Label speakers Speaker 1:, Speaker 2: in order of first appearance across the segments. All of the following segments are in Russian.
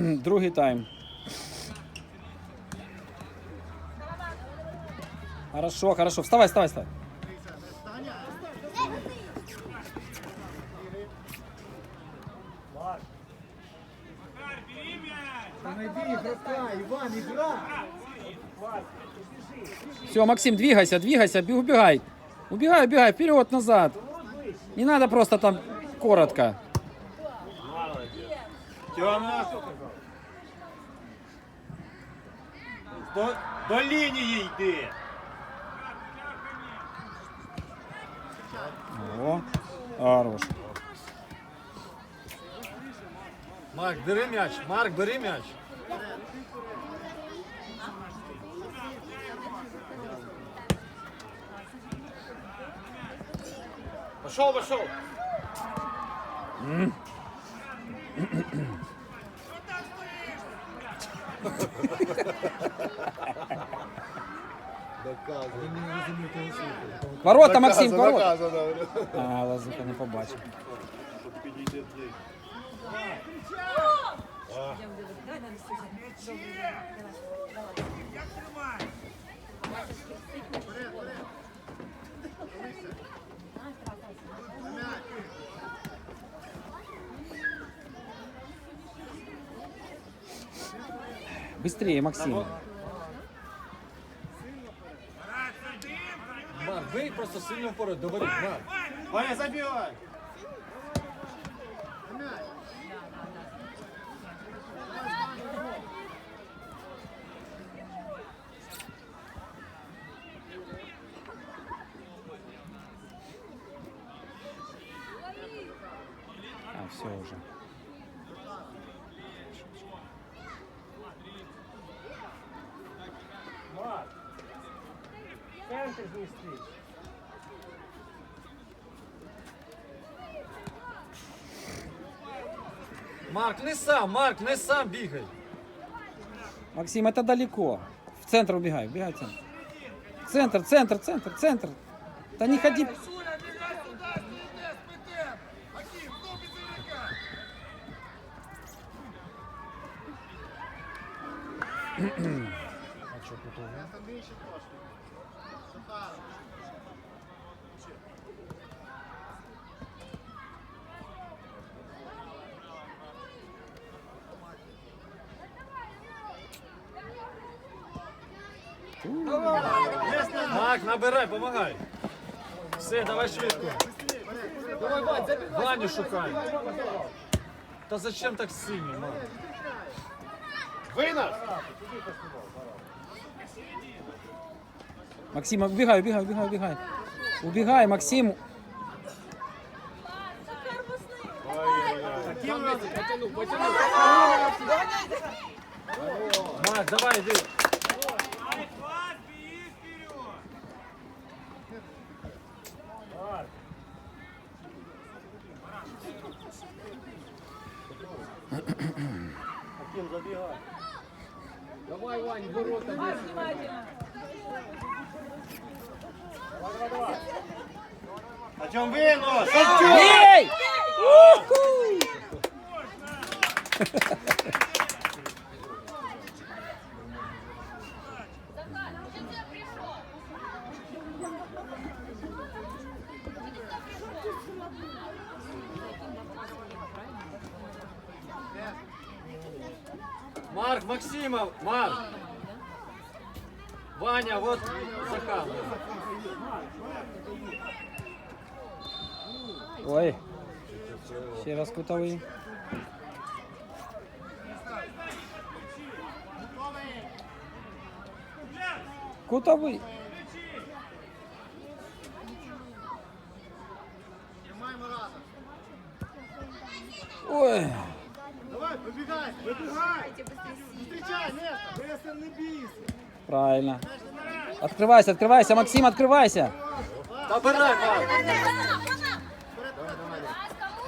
Speaker 1: Другий тайм. Хорошо, хорошо. Вставай, вставай, вставай. Все, Максим, двигайся, двигайся, бе- убегай. Убегай, убегай, вперед, назад. Не надо просто там коротко.
Speaker 2: Тьома. До, до лінії йди.
Speaker 1: О, хорош.
Speaker 3: Марк, бери м'яч, Марк, бери м'яч. Пошел, пошел.
Speaker 1: Ворота, Максим, ворота. А, Лазука не побачив. Быстрее, Максим.
Speaker 3: Бий просто сильно вперед, довори, Марк.
Speaker 2: Ваня, забивай.
Speaker 1: А, все уже.
Speaker 2: Центр змістись.
Speaker 3: Марк, не сам, Марк, не сам бігай.
Speaker 1: Максим, это далеко. В центр убегай, убегай в центр. Центр, центр, центр, центр. Да не ходи.
Speaker 3: А що тут? Марк, набирай, помагай. Все, давай швидко. Давай, Вань, Ваню шукай. Та зачем так сильно, Марк?
Speaker 2: Винос.
Speaker 1: Максим, убегай, убегай, убегай, убегай. Убегай, Максим.
Speaker 3: Марк, давай, иди. Давай, Вань, ворота.
Speaker 2: А чому винос? Шевчук!
Speaker 1: Ей!
Speaker 3: Марк, Максимов, Марк. Ваня, вот Захар.
Speaker 1: Ой. Ще раз кутовий. Кутовий.
Speaker 2: вибігай, вибігай. Зустрічай, Нестор. Нестор, не бійся.
Speaker 1: Правильно. Открывайся, открывайся, Максим, открывайся.
Speaker 3: Набирай, Марк.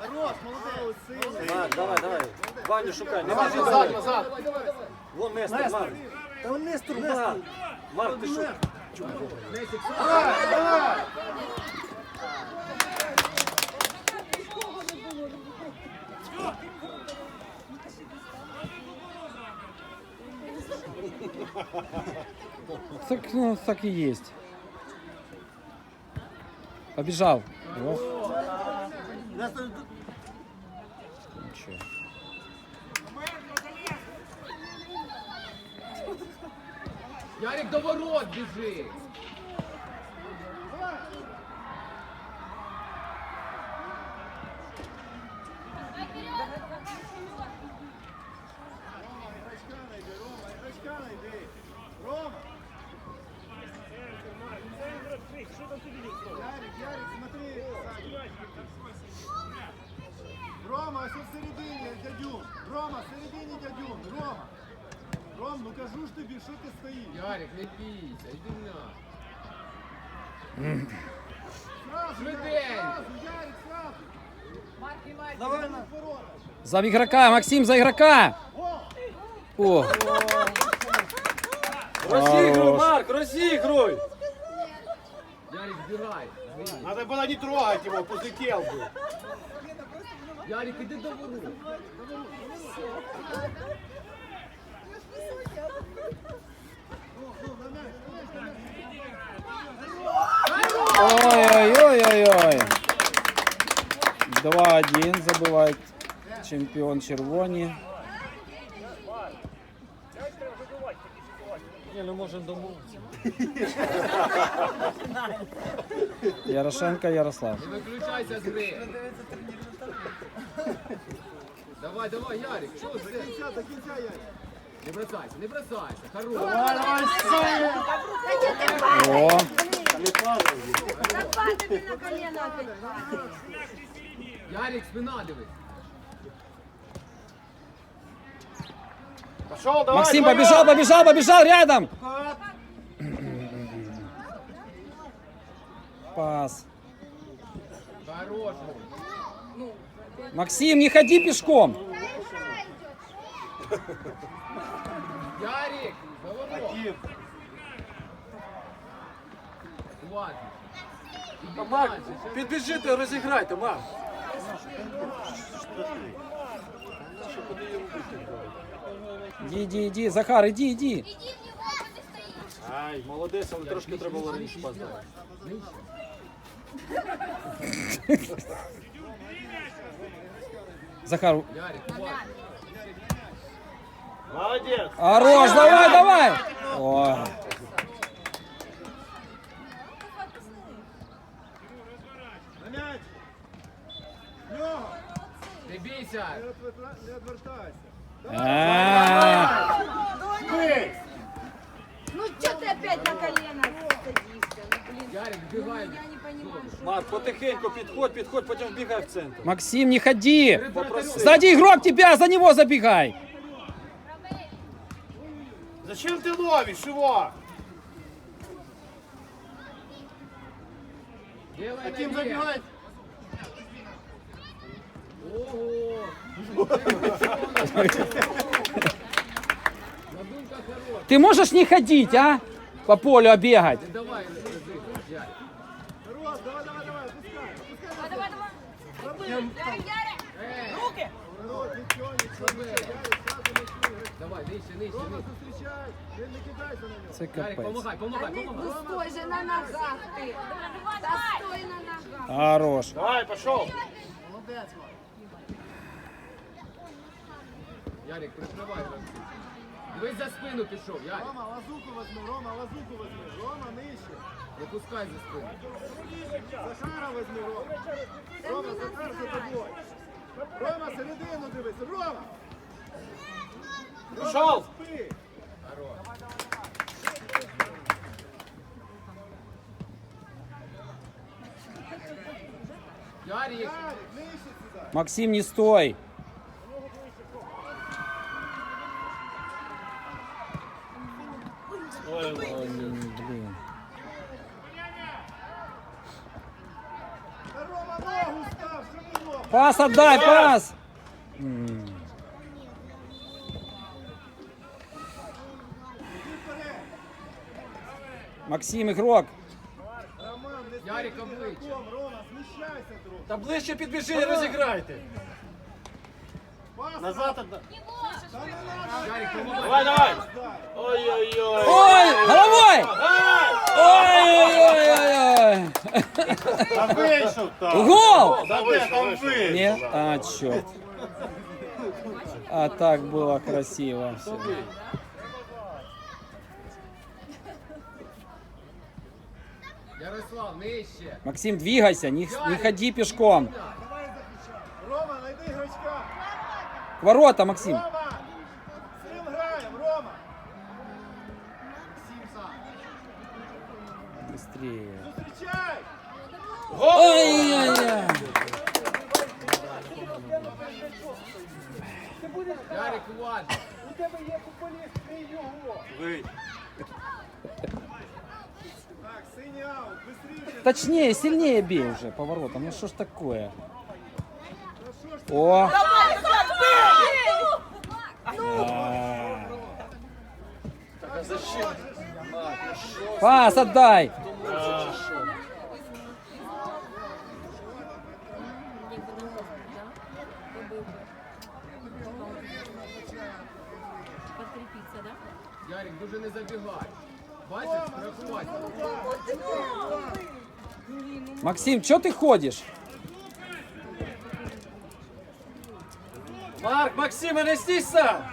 Speaker 2: Хорош, молодець. Сильний.
Speaker 3: Марк, давай, давай. Ваню шукай. Не біжи
Speaker 2: Назад,
Speaker 3: за
Speaker 2: назад.
Speaker 3: Вон Нестор, Марк.
Speaker 2: Та он Нестор,
Speaker 3: Да. Марк, ти що?
Speaker 2: Давай, давай.
Speaker 1: Так, ну, так и есть. Побежал. Ох.
Speaker 4: Ярик до ворот біжи.
Speaker 2: Кажу ж тобі, що ти стоїш?
Speaker 4: Ярик, не бійся, йди на.
Speaker 2: Сразу. Ярик, сразу, Ярик. Давай на.
Speaker 1: За игрока, Максим, за игрока! О,
Speaker 3: Розігруй. Марк, розігруй!
Speaker 4: Ярик, збирай.
Speaker 2: Надо было не трогать его, пусть бы.
Speaker 4: Ярик, іди до ворот.
Speaker 1: ой-ой-ой-ой-ой. 2-1 забивает чемпион червоні.
Speaker 3: Ні, ну можемо домовитися.
Speaker 1: Ярошенко Ярослав.
Speaker 4: Не виключайся з гри. Давай, давай, Ярик, що
Speaker 2: До
Speaker 4: це?
Speaker 2: кінця, до кінця, Ярик.
Speaker 4: Не бросайся, не бросайся. Хорош.
Speaker 2: Давай, давай, Саня.
Speaker 1: О,
Speaker 5: Западами на падает.
Speaker 4: Ярик, спина дивись.
Speaker 2: Пошел, давай.
Speaker 1: Максим
Speaker 2: твоя.
Speaker 1: побежал, побежал, побежал рядом. Пас.
Speaker 4: Хорош.
Speaker 1: Максим, не ходи пешком.
Speaker 4: Ярик, до ворот.
Speaker 2: Тим.
Speaker 4: Хватить. Іди
Speaker 3: Марк,
Speaker 4: дальше, ще
Speaker 3: підбіжите, розіграйте, Марк.
Speaker 1: Иди, иди, иди. Захар, иди, иди.
Speaker 3: Ай, молодець, але трошки треба було раніше поздати.
Speaker 1: Захар,
Speaker 4: Ярик, хватить.
Speaker 2: Молодец.
Speaker 1: хорош, давай, давай. О,
Speaker 2: На мяч. Лёга,
Speaker 4: Не бійся.
Speaker 2: не отвер- не отвертайся.
Speaker 1: А,
Speaker 2: Бей.
Speaker 5: Ну что ты опять на колено садишься? Ну, блин,
Speaker 4: Ярик, вбігай.
Speaker 5: я не понимаю, что...
Speaker 3: Марк, потихеньку підходь, підходь, потім вбігай в центр.
Speaker 1: Максим, не ходи.
Speaker 3: Попроси.
Speaker 1: Сзади игрок тебя, за него забегай.
Speaker 2: Зачем ты ловишь его?
Speaker 4: Делай
Speaker 2: Аким
Speaker 4: налево.
Speaker 2: забивает.
Speaker 4: Ого. Надумка хороша.
Speaker 1: Ты можешь не ходить, а? По полю, а бегать.
Speaker 4: Давай.
Speaker 2: Рос, давай, давай, давай, опускай.
Speaker 5: Давай, давай, давай.
Speaker 4: Ей,
Speaker 2: Народ, ничего, ничего, Ярик, сразу начни.
Speaker 4: Давай, нижче, нижче,
Speaker 2: Рома,
Speaker 4: нижче.
Speaker 2: зустрічай, не накидайся на нього.
Speaker 1: Це
Speaker 4: Ярик,
Speaker 1: капець.
Speaker 4: помагай, помагай,
Speaker 5: Ну
Speaker 4: помагай.
Speaker 5: стой же на ногах ты. Да стой на ногах.
Speaker 1: Хорош.
Speaker 2: Давай, пошел.
Speaker 4: Ярик, прикривай гравців. Дивись за спину пішов, Ярик.
Speaker 2: Рома, лазуку возьми, Рома, лазуку возьми. Рома, нижче.
Speaker 4: Не пускай за спину.
Speaker 2: Захара возьми, Рома. Рома, Захар за тобой. Рома, середину дивись, Рома. Сюди.
Speaker 1: Максим, не стой. Ой, блин. Пас отдай, пас. Максим, игрок.
Speaker 2: Роман, не
Speaker 4: Ярик,
Speaker 2: стій
Speaker 4: обличчя.
Speaker 2: ігроком, Рома, зміщайся трохи.
Speaker 3: Та ближче підбіжи і розіграйте.
Speaker 2: Пас,
Speaker 6: Назад одна.
Speaker 5: Не можешь,
Speaker 4: Ярик, помогай.
Speaker 3: Давай, давай! Ой-ой-ой!
Speaker 1: Ой, головой!
Speaker 3: Давай!
Speaker 1: Ой-ой-ой-ой!
Speaker 2: Та вийшов там.
Speaker 1: Гол!
Speaker 2: Та де там вийшов?
Speaker 1: Нет? А, черт. А так было красиво. всё.
Speaker 4: Ярослав, нижче.
Speaker 1: Максим, двигайся, не, не ходи пешком.
Speaker 2: Рома, найди грачка.
Speaker 1: К воротам, Максим.
Speaker 2: Рома!
Speaker 1: Точнее, сильнее бей уже по воротам. Ну что ж такое? О! А.
Speaker 3: А зачем?
Speaker 1: Пас отдай!
Speaker 5: Подкрепиться, да?
Speaker 4: Ярик, дуже не забігай. Бачиш, страхувати.
Speaker 1: Максим, что ты ходишь?
Speaker 3: Марк, Максим, не стійся!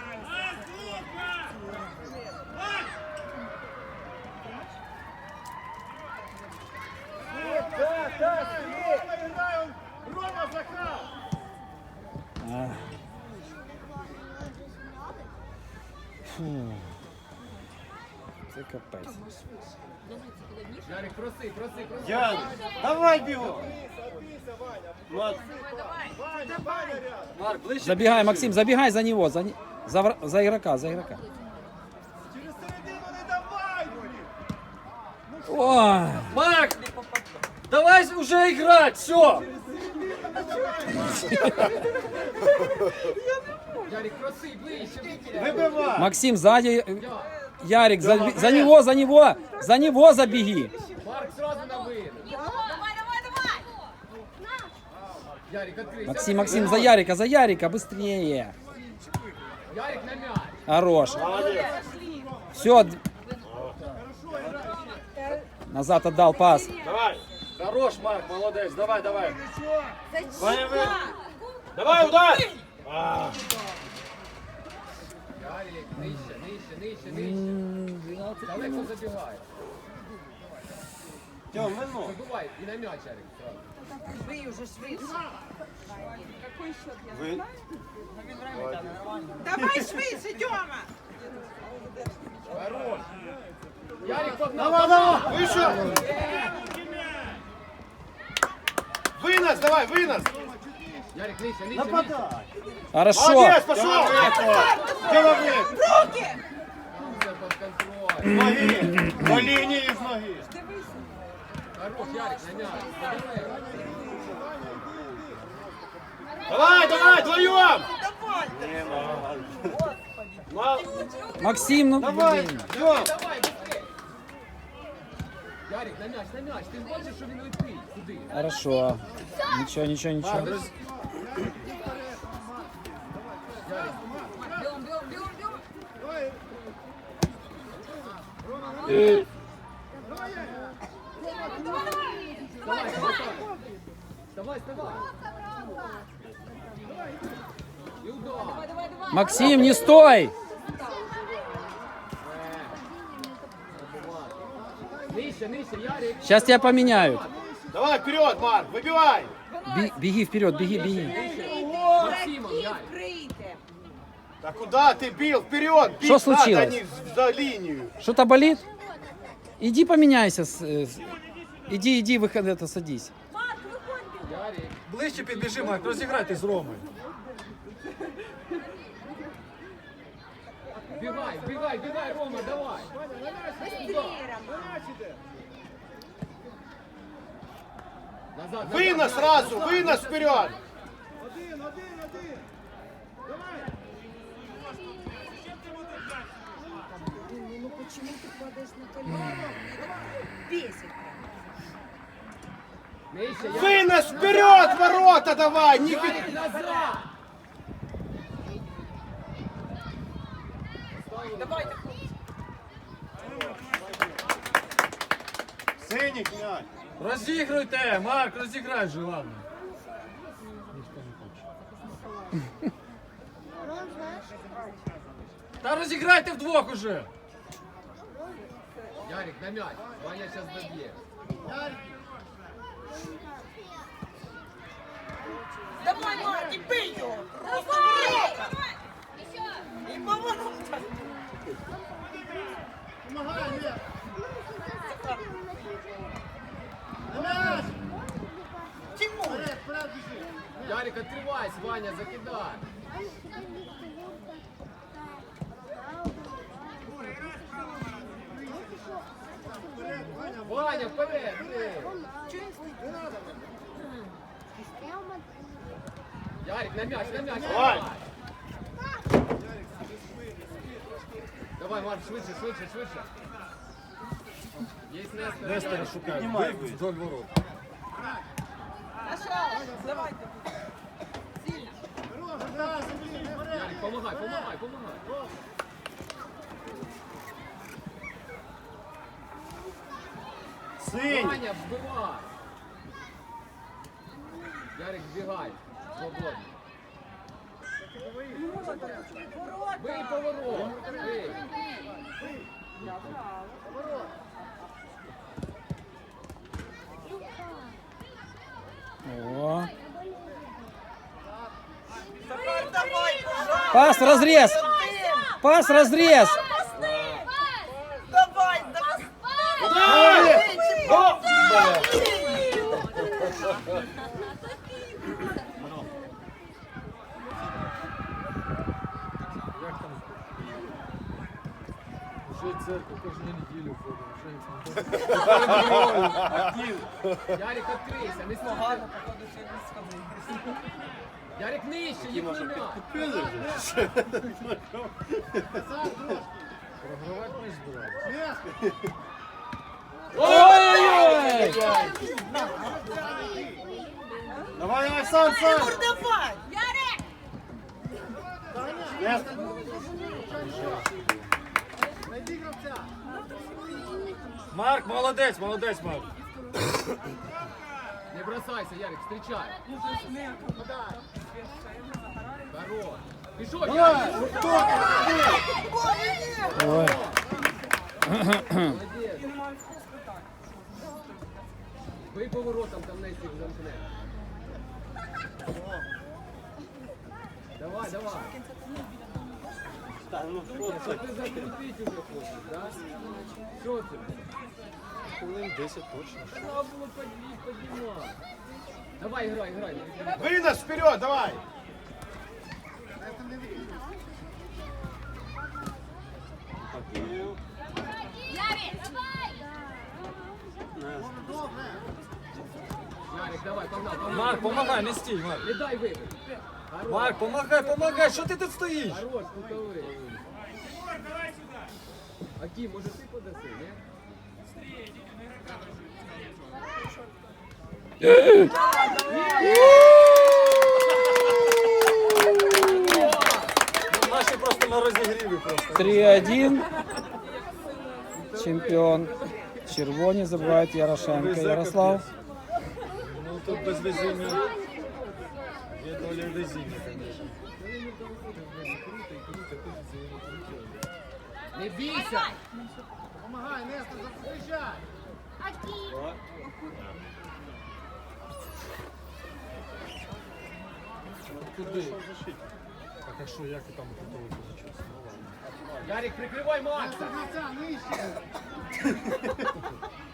Speaker 2: Так, так, Рома грає, он- Рома Захар!
Speaker 1: А. Фу. Це капець.
Speaker 4: Ярик, проси, проси, проси.
Speaker 2: Ян, давай бігом!
Speaker 3: Марк, ближче.
Speaker 1: Забегай, Максим, забегай за него, за, за, за игрока, за игрока.
Speaker 2: Через середину не давай!
Speaker 1: Ой,
Speaker 3: Марк! Давай уже играть, все!
Speaker 4: Ярик,
Speaker 1: Максим, сзади, э, Ярик, за, за него, за него, за него забеги.
Speaker 4: Марк сразу на! Ярик.
Speaker 1: Максим, Максим, за Ярика, за Ярика, быстрее.
Speaker 4: Ярик на мяч.
Speaker 1: Хорош. Все. Назад отдал пас.
Speaker 3: Давай! Хорош, Марк, молодец, давай, давай! Давай, удар!
Speaker 4: Ярик, нижче, нижче, нижче, нижче. Далеко забігай.
Speaker 2: Тьом, вино.
Speaker 4: Забувай і на м'яч, Ярик. сразу.
Speaker 5: Швы уже, швы. Какой счет я
Speaker 2: Ви-
Speaker 6: Давай швидше, Тьома!
Speaker 4: Хорош. Ярик, погнал.
Speaker 2: Давай, давай! Вийшов! Винос, давай, винос!
Speaker 4: Ярик, нижче, нижче, нижче.
Speaker 2: Нападай!
Speaker 1: Хорошо.
Speaker 2: Молодець, пошел! Діло вниз!
Speaker 6: Руки!
Speaker 4: Все під контроль.
Speaker 2: З ноги! По лінії з ноги!
Speaker 4: Хорош, Ярик, на мяч. Далеко.
Speaker 3: Давай, давай, вдвоем!
Speaker 1: Максим, ну
Speaker 2: Давай!
Speaker 1: блин.
Speaker 4: Ярик, на мяч, на мяч. Ти ж бачиш, що він летить.
Speaker 1: Хорошо. Ничего, ничего, ничего.
Speaker 4: Давай, вставай. І удар.
Speaker 5: Давай, давай, давай.
Speaker 1: Максим, не стой.
Speaker 4: Нижче, нижче, Ярик.
Speaker 1: Сейчас тебя поменяют.
Speaker 2: Давай, вперед, Марк, вибивай!
Speaker 1: Бе- Беги вперед, беги, беги.
Speaker 4: Максимом, Ярик.
Speaker 5: Крийте.
Speaker 2: Да куда ты бил? Вперед! бить
Speaker 1: Что
Speaker 2: надо,
Speaker 1: случилось?
Speaker 2: а не за линию.
Speaker 1: Что-то болит? Иди поменяйся. с- э, с- Иди, иди, выходи, это садись.
Speaker 4: Ярик.
Speaker 3: Ближче підбіжи, Марк, розіграйте з Ромою.
Speaker 4: Бігай, бігай, бігай, Рома, давай.
Speaker 5: Быстрее, Рома.
Speaker 2: Вынос сразу, вынос вперед!
Speaker 5: Ну почему ты падаешь на колено? Бесит.
Speaker 2: Вынос вперед, ворота давай! Не бе-
Speaker 4: Ярик, назад. Давайте.
Speaker 3: Розігруйте, Марк, розіграй вже, ладно. Ніхто не хоче. Та розіграйте вдвох уже.
Speaker 4: Ярик, на мяч. Ваня сейчас добьет.
Speaker 6: Давай, Марки, бий його! Просто І
Speaker 4: швидше, швидше, швидше. Есть Нестор.
Speaker 3: Нестора
Speaker 4: Ярик.
Speaker 3: шукай,
Speaker 2: Піднімай,
Speaker 3: бий вдоль ворот.
Speaker 6: Наша! Давайте!
Speaker 2: Хорош, да, забій, вперед.
Speaker 4: Ярик, помогай, помогай, помогай.
Speaker 2: Синій.
Speaker 4: Ваня, вбивай. Ярик, вбігай. Свободно. Бий поворот. Бий.
Speaker 1: О.
Speaker 6: Давай, давай, пожалуйста!
Speaker 1: Пас, разрез! Пас, разрез!
Speaker 6: Давай, давай!
Speaker 3: Як там? Вже церкву кожну неділю ходимо, вже
Speaker 4: Ярик, открийся, не смагай. Ярик нижче, їх не м'яч.
Speaker 3: програвати не збирають.
Speaker 2: М'яч.
Speaker 1: Ой-ой-ой!
Speaker 2: Давай, давай, сам, сам.
Speaker 6: Тимур, давай!
Speaker 2: М'яч. Найди гравця.
Speaker 3: Марк, молодець, молодець, Марк.
Speaker 4: Не бросайся, Ярик, встречай. Хорош. Пішов, Ярик.
Speaker 1: Ой.
Speaker 4: Молодець. Бий поворотом, там Нестик замкне. Давай, давай. Що ти закрутить уже хочеш, да? Що ти?
Speaker 3: Хвилин 10 точно.
Speaker 4: Треба було піднімати. Давай, грай, грай.
Speaker 2: Вынос вперед, давай.
Speaker 4: Ярик, давай, погнал, погнал.
Speaker 3: Марк, помагай, не стій, Марк.
Speaker 4: Не дай вибити. Хорош,
Speaker 3: Марк, помагай, помагай, що ти тут стоїш?
Speaker 4: хорош, кутовий. Аким, може ти подаси, ні?
Speaker 3: Ну, Наші просто на розігріві просто.
Speaker 1: 3-1. Чемпіон. Червоні забивають Ярошенко. Ярослав.
Speaker 3: Ну тут без везіння. Доля везіння, звісно.
Speaker 4: Не бійся!
Speaker 2: Помагай, Нестор, зустрічай.
Speaker 3: Куди? Так а що, як ти там готовий позичатися?
Speaker 4: Ярик, прикривай Макса!
Speaker 2: Гравця, нижче.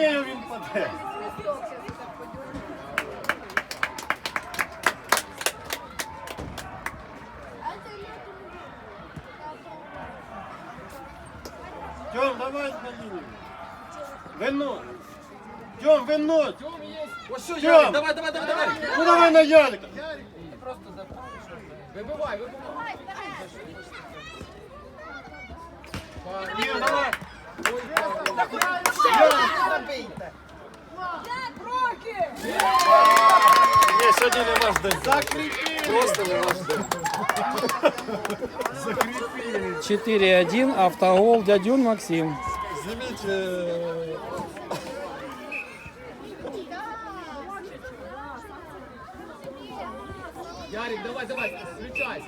Speaker 2: Ладно, пустею він паде. Тьом, давай на лінію. Вино. Тьом, вино.
Speaker 4: Тьом є!
Speaker 3: Ось що,
Speaker 2: Тьом!
Speaker 3: Ярик, давай, давай, давай, давай.
Speaker 2: Ну давай на Ярика.
Speaker 4: Вибивай, вибивай!
Speaker 6: Забийте.
Speaker 3: Ні, сьогодні не ваш день. Просто не ваш день.
Speaker 1: 4-1, автогол, дядюн Максим.
Speaker 3: Зніміть. е,
Speaker 4: Ярик, давай, давай, включайся.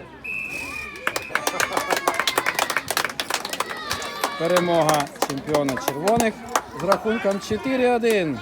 Speaker 1: Перемога чемпіона червоних з рахунком 4-1.